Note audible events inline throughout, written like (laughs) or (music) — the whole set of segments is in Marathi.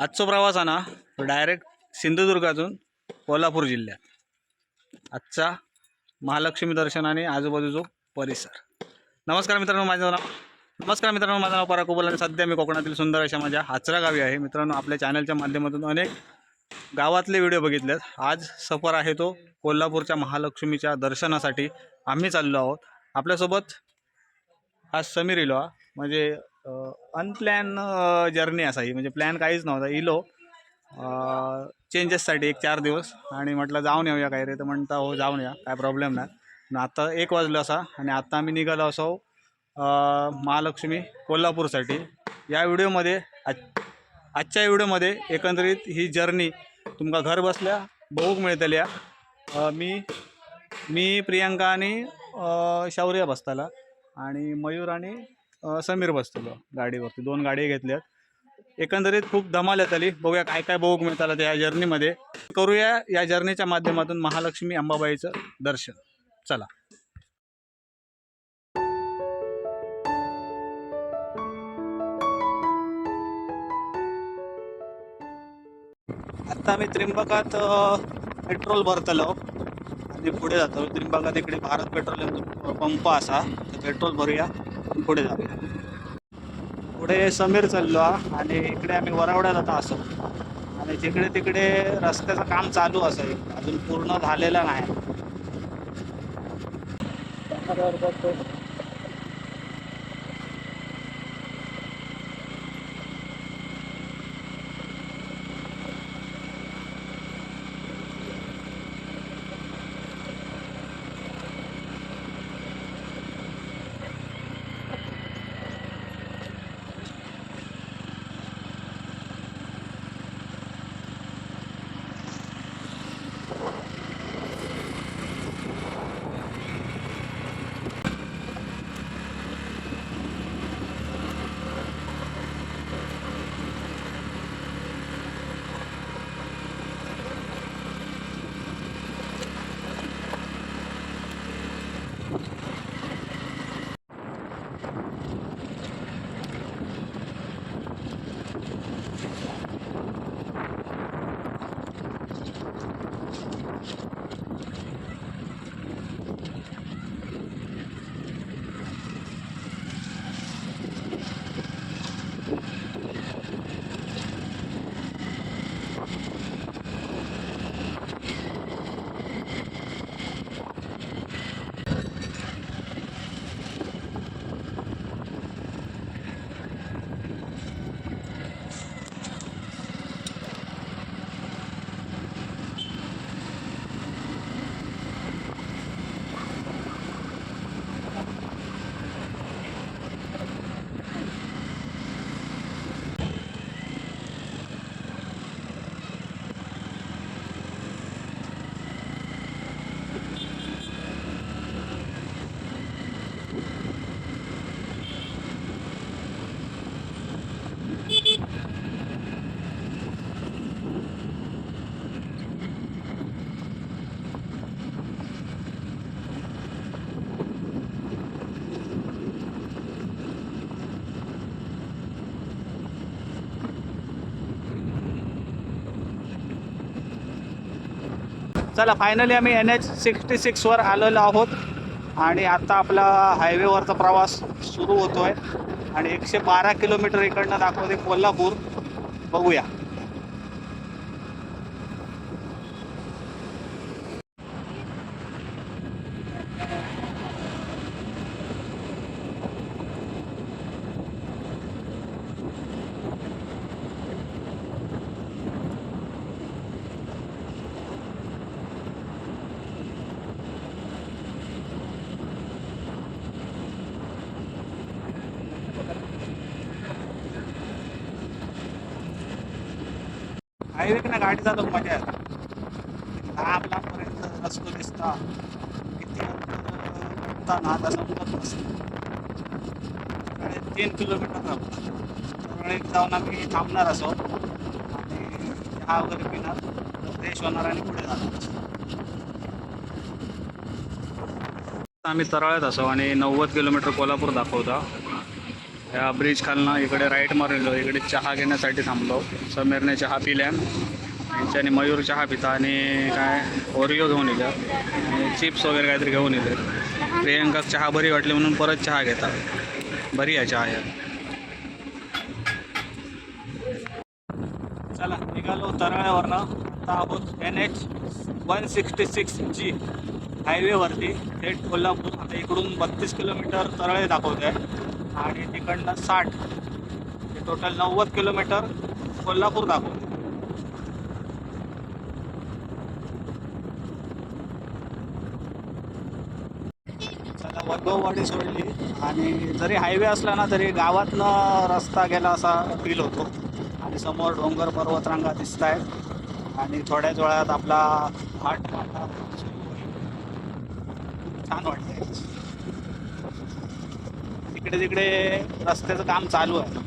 आजचा प्रवास हा ना डायरेक्ट सिंधुदुर्गातून कोल्हापूर जिल्ह्यात. आजचा महालक्ष्मी दर्शन आणि आजूबाजूचा परिसर. नमस्कार मित्रांनो माझं नाव नमस्कार मित्रांनो माझं नाव पराग कोबल आणि सध्या मी कोकणातील सुंदर अशा माझ्या हाचरा गावी आहे. मित्रांनो आपल्या चॅनलच्या माध्यमातून अनेक गावातले व्हिडिओ बघितलेत. आज सफर आहे तो कोल्हापूरच्या महालक्ष्मीच्या दर्शनासाठी. आम्ही चाललो आहोत. आपल्यासोबत आज समीर इलो हा म्हणजे अनप्लॅन जर्नी असा. ही म्हणजे प्लॅन काहीच नव्हता. इलो चेंजेससाठी एक चार दिवस. आणि म्हटलं जाऊन येऊया काही रे. तर म्हणता हो जाऊन या. काय प्रॉब्लेम नाही. आणि आता एक वाजलं असा. आणि आत्ता आम्ही निघालो असो महालक्ष्मी कोल्हापूरसाठी. या व्हिडिओमध्ये आज आजच्या व्हिडिओमध्ये एकंदरीत ही जर्नी तुमका घर बसल्या बघूक मिळतल्या मी मी प्रियांका आणि शौर्य बसताला. आणि मयूर आणि समीर बसतलो गाडीवरती. दोन गाडी घेतल्यात. एकंदरीत खूप धमाल येत आली बघूया काय काय बघूक मिळताला त्या जर्नीमध्ये. करूया या जर्नीच्या माध्यमातून महालक्ष्मी अंबाबाईचं दर्शन. चला. आता आम्ही त्रिंबकात पेट्रोल भरतलो. आणि पुढे जातो. त्रिंबकात इकडे भारत पेट्रोलियम पंप असा. पेट्रोल भरूया. पुढे जाऊया. पुढे समीर चाललो हा आणि इकडे आम्ही वरावड्यात आता असो आणि जिकडे तिकडे रस्त्याचं काम चालू असं अजून पूर्ण झालेलं नाही. चला फायनली आम्ही एन एच सिक्स्टी सिक्सवर आलेलो आहोत. आणि आता आपला हायवेवरचा प्रवास सुरू होतो आहे आणि एकशे बारा किलोमीटर इकडनं दाखवते कोल्हापूर. बघूया. हायवे ना गाडी जातो मजा येतात लांब लांबपर्यंत रस्तो दिसता. किती ना आता समजत नसतं तीन किलोमीटर राहतो. तर जाऊन आम्ही थांबणार असो. आणि चहा वगैरे पिणार. फ्रेश होणार आणि पुढे जाणार आम्ही तराळ्यात असो आणि नव्वद किलोमीटर कोल्हापूर दाखवता. ह्या ब्रिज खालनं इकडे राईट मारलेलो. इकडे चहा घेण्यासाठी थांबलो. समीरने चहा पिल्या त्यांच्याने मयूर चहा पिता आणि काय ओरिओ घेऊन येत्या. आणि चिप्स वगैरे काहीतरी घेऊन येते प्रियंका चहा बरी वाटली म्हणून परत चहा घेतात बरी आहे चहा या चला निघालो तरळ्यावरनं. आता आहोत N H one sixty six G हायवेवरती थेट कोल्हापूर. आता इकडून बत्तीस किलोमीटर तरळे दाखवते आणि तिकडनं साठ. टोटल नव्वद किलोमीटर कोल्हापूर दाखवते. चला वैभववाडी सोडली. आणि जरी हायवे असला ना तरी गावातनं रस्ता गेला असा फील होतो. आणि समोर डोंगर पर्वतरांगा दिसत आहेत आणि थोड्याच वेळात आपला घाट छान वाटते इकडे तिकडे रस्त्याचं काम चालू आहे.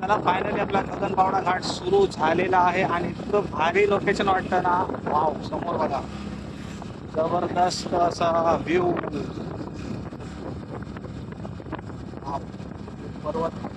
त्याला फायनली आपला गगनबावडा घाट सुरू झालेला आहे आणि इतकं भारी लोकेशन वाटतं ना. वाव समोर बघा. जबरदस्त असा व्ह्यू पर्वत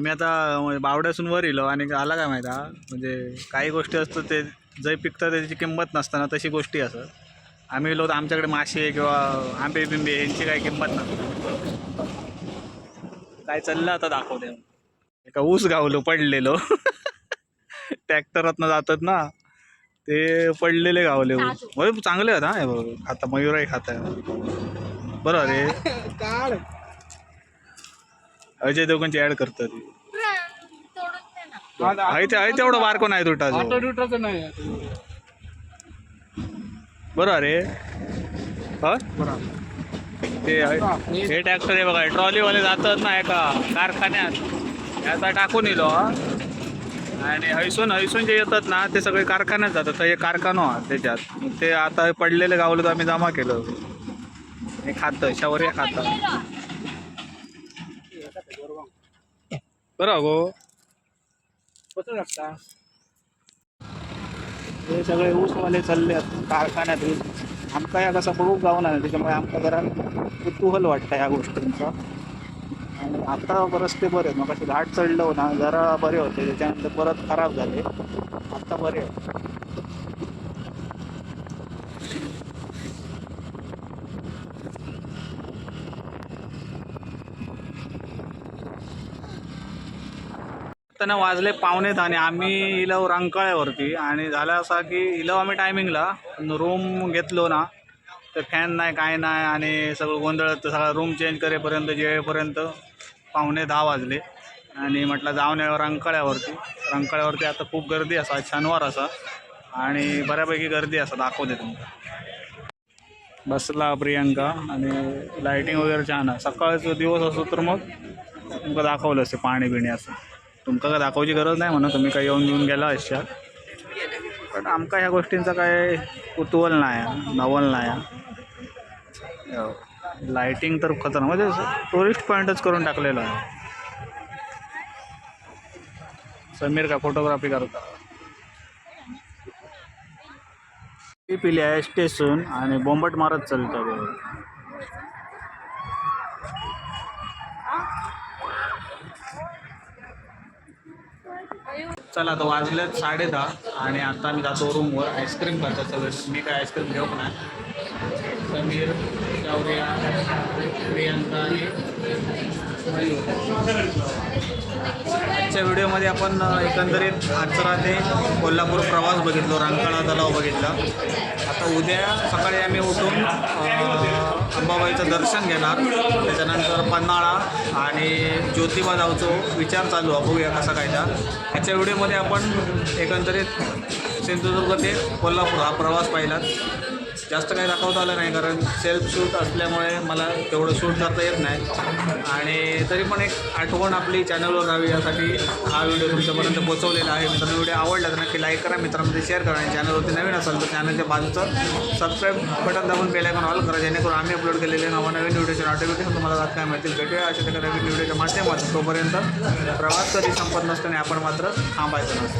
आम्ही आता म्हणजे बावड्यासून वर येलो. आणि आला काय माहिती हा? म्हणजे काही गोष्टी असतात ते जय पिकतं त्याची किंमत नसताना तशी गोष्टी असत आम्ही गेलो तर आमच्याकडे मासे किंवा आंबे बिंबे यांची काही किंमत नसते. काय चाललं आता दाखवते. एका ऊस गावलो पडलेलो. (laughs) ट्रॅक्टरातनं जातात ना ते पडलेले गावले ऊस. होय चांगले आहेत बघ खाता मयूरही खात आहे बरोबर रे. (laughs) काढ अजय देवगणची ऍड करतात. आहे ते आहे तेवढं बारको नाही तुटा ऑटो ड्युटाचं नाही बरोबर रे हा? बरोबर ते आहे- हे ट्रॅक्टर आहे बघा ट्रॉलीवाले जातात ना एका कारखान्यात. याचा टाकून येलो हा. आणि हैसून हैसून जे येतात ना ते सगळे कारखान्यात जातात. तर हे कारखानो हा त्याच्यात. ते आता हे पडलेले गावलं तर आम्ही जमा केलं. हे खातं शवर हे खातं. बरं गो कसं लागता हे सगळे ऊसवाले चालले आहेत कारखान्यात ऊस आमका या कसा बघू जाऊ ना त्याच्यामुळे आमका जरा कुतूहल वाटतं या गोष्टींचा. आणि आता रस्ते बरे आहेत. मग असे घाट चढलं ना जरा बरे होते. त्याच्यानंतर परत खराब झाले. आत्ता बरे त्यांना वाजले पावणेत आणि आम्ही इलव रंकाळ्यावरती. आणि झालं असा की इलव आम्ही टायमिंगला रूम घेतलो ना तर फॅन नाही काय नाही आणि सगळं गोंधळत सगळा रूम चेंज करेपर्यंत जेवेपर्यंत पावणे दहा वाजले. आणि म्हटलं जाऊन यावं रंकाळ्यावरती. रंकाळ्यावरती आता खूप गर्दी असा शनिवार असा. आणि बऱ्यापैकी गर्दी असा दाखवते तुमका बसला प्रियंका. आणि लाइटिंग वगैरे छान आहे. सकाळचा दिवस असो तर मग तुमका दाखवलं असते पाणी बिणी असं. तुमका काय दाखवायची गरज नाही म्हणून तुम्ही काय येऊन घेऊन गेला अशा पण आमका ह्या गोष्टींचा काय कुतूहल नाही नवल नाही लाईटिंग तर खतरनाक म्हणजे टुरिस्ट पॉईंटच करून टाकलेलं आहे समीर का फोटोग्राफी करता पिली आहे स्टेशन आणि बोंबट मारत चालतं चला आता वाजलेत साडे दहा आणि आता मी जातो रूमवर. आईस्क्रीम खातो सगळं मी काय आईस्क्रीम घेऊ नाही? समीर शौर्या प्रियंका आजच्या व्हिडिओमध्ये आपण एकंदरीत आचरा ते कोल्हापूर प्रवास बघितलो रांगकाळा तलाव बघितला. आता उद्या सकाळी आम्ही उठून अंबाबाईचं दर्शन घेणार. त्याच्यानंतर पन्हाळा आणि ज्योतिबा जाऊचो विचार चालू आहे. बघूया कसा काय तर आजच्या व्हिडिओमध्ये आपण एकंदरीत सिंधुदुर्ग ते कोल्हापूर हा प्रवास पाहिलात. जास्त काही दाखवता आलं नाही कारण सेल्फ शूट असल्यामुळे मला तेवढं शूट करता येत नाही. आणि तरी पण एक आठवण आपली चॅनलवर राहावी यासाठी हा व्हिडिओ तुमच्यापर्यंत पोहोचवलेला आहे. मित्रांनो व्हिडिओ आवडला तर नक्की लाईक करा मित्रांमध्ये शेअर करा. आणि चॅनलवरती नवीन असेल तर चॅनलच्या बाजूचं सबस्क्राईब बटन दाबून बेल ऑल करा जेणेकरून आम्ही अपलोड केलेले नवा नवीन व्हिडिओचे नोटिफिकेशन तुम्हाला दाखवायला मिळतील. भेटूया अशा त्या नवीन व्हिडिओच्या माध्यमातून. तोपर्यंत प्रवास कधी संपत नसताना आपण मात्र थांबायचं नसतं.